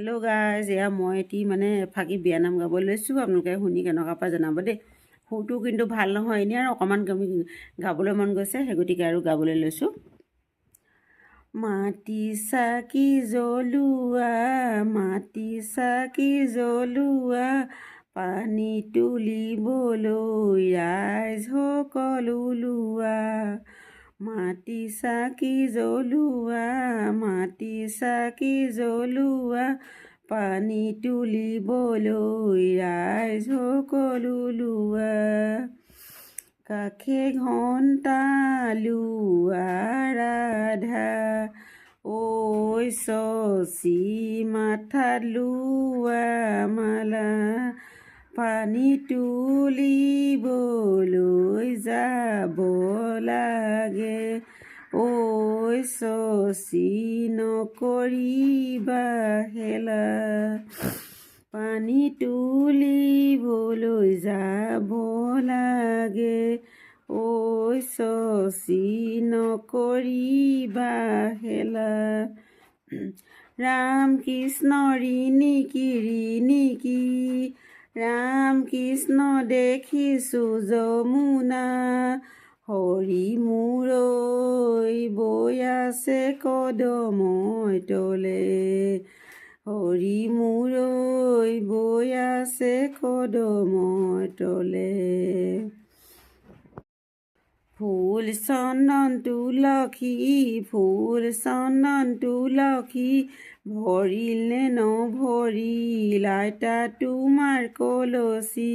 Hello guys এয়া মই এটি মানে ফাঁকি বিয়ানাম গাব লৈছোঁ আপোনালোকে শুনি কেনেকুৱা পাই জনাব দেই। সুৰটো কিন্তু ভাল নহয় এনেই আৰু অকণমান কমি গাবলৈ মন গৈছে সেই গতিকে আৰু গাবলৈ লৈছোঁ। মাটি চাকি জ্বলোৱা মাটি চাকি জ্বলোৱা পানী তুলিবলৈ ৰাইজ সকলো লোৱা মাটি চাকি জ্বলোৱা চাকি জ্বলোৱা পানী তুলিবলৈ ৰাইজ সকলো লোৱা। কাষে ঘণ্টা লোৱা ৰাধা ঐ চচি মাথাত লোৱা মালা। পানী তুলিবলৈ যাব লাগে। ঐ নকৰিবা হেলা পানী তুলিবলৈ যাব লাগে ঐ চচি নকৰিবা হেলা ৰাম কৃষ্ণ ৰিণিকি ৰিণিকি ৰাম কৃষ্ণ দেখিছোঁ যমুনা হৰি মূৰৈ বৈ আছে কদমই তলে। হৰি মূৰৈ বৈ আছে কদমই তলে। ফুল চন্দন তুলসী ফুল চন্দন তুলসী ভৰিল নে নভৰিল আইতা তোমাৰ কলচী।